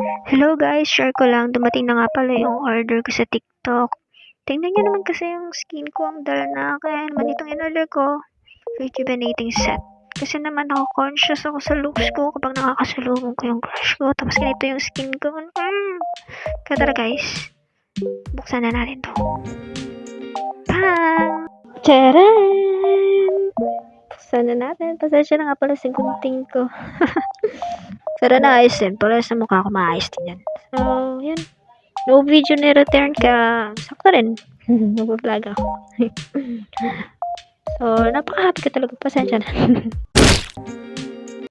Hello guys, share ko lang. Dumating na nga pala yung order ko sa TikTok. Tingnan nyo naman kasi yung skin ko ang dala na. Kaya naman itong in-order ko, rejuvenating set. Kasi naman ako conscious ako sa looks ko kapag nakakasalubong ko yung crush ko. Tapos ganito yung skin ko. Mm. Kaya tara guys, buksan na natin to. Pang! Charan! Buksan na natin. Pasensya na nga pala sa gunting ko. Pero naayos din. Pala sa mukha ko maayos din yan. So, yun. No video ni return ka. Sakto rin. Mag-vlog ako. so, napaka-happy ko talaga. Pasensya na.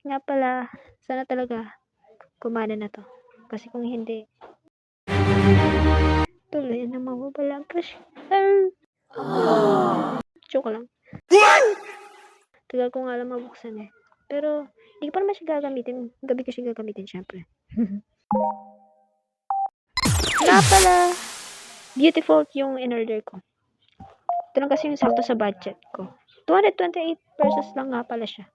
Nga pala, sana talaga kumana na to. Kasi kung hindi, tuloy na mawawala ang crush. Joke lang. Tagal ko nga lang mabuksan eh. Pero, hindi ko pa naman siya gagamitin. Gabi ko siya gagamitin, syempre. Nga pala, beautiful yung in-order ko. Ito lang kasi yung sakto sa budget ko. 228 pesos lang nga pala siya.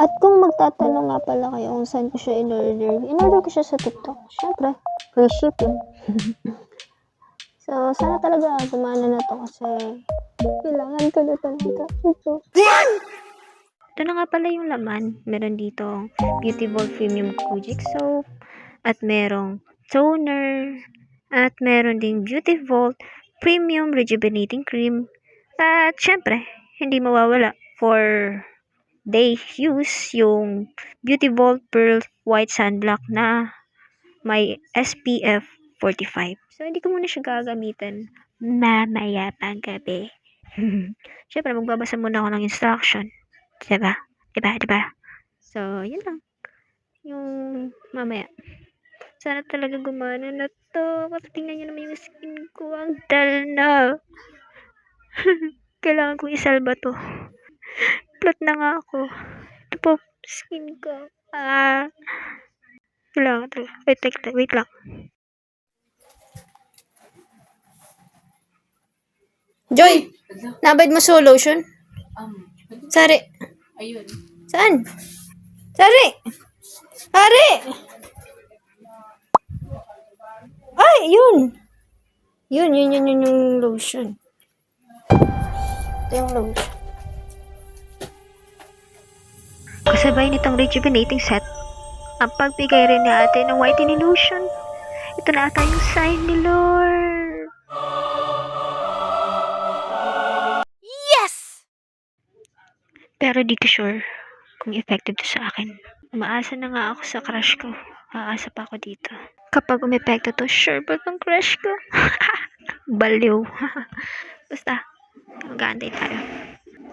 At kung magtatanong nga pala kayo kung saan ko siya in-order, in-order ko siya sa TikTok. Syempre, free shipping. so, sana talaga gumana na to kasi kailangan ko na talaga ito. Ito na nga pala yung laman. Meron dito Beauty Ball Premium Kojic Soap. At merong toner. At meron ding Beauty Vault Premium Rejuvenating Cream. At syempre, hindi mawawala for day use yung Beauty Vault Pearl White Sunblock na may SPF 45. So, hindi ko muna siya gagamitin mamaya pang gabi. syempre, magbabasa muna ako ng instruction. Diba? Diba? Diba? So, yun lang. Yung mamaya. Sana talaga gumana na to. Kasi tingnan nyo naman yung skin ko. Ang dal na. Kailangan kong isalba to. Plot na nga ako. Ito po, skin ko. Ah. Kailangan talaga. Wait, wait, wait lang. Joy, nabad mo sa lotion? Sari. Ayun. Saan? Sari! Sari! Ay, yun! Yun, yun, yun, yun yung lotion. Ito yung lotion. Kasabay nitong rejuvenating set, ang pagbigay rin ni ate ng whitening lotion. Ito na ata yung sign ni Lord. Pero di ko sure kung effective to sa akin. Umaasa na nga ako sa crush ko. Aasa pa ako dito. Kapag umepekto to, sure ba tong crush ko? Baliw. Basta, mag-aantay tayo.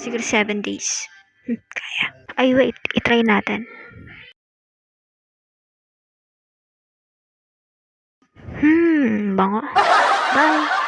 Siguro 7 days. Hmm, Kaya. Ay, wait. Itry natin. Hmm, bango. Bye.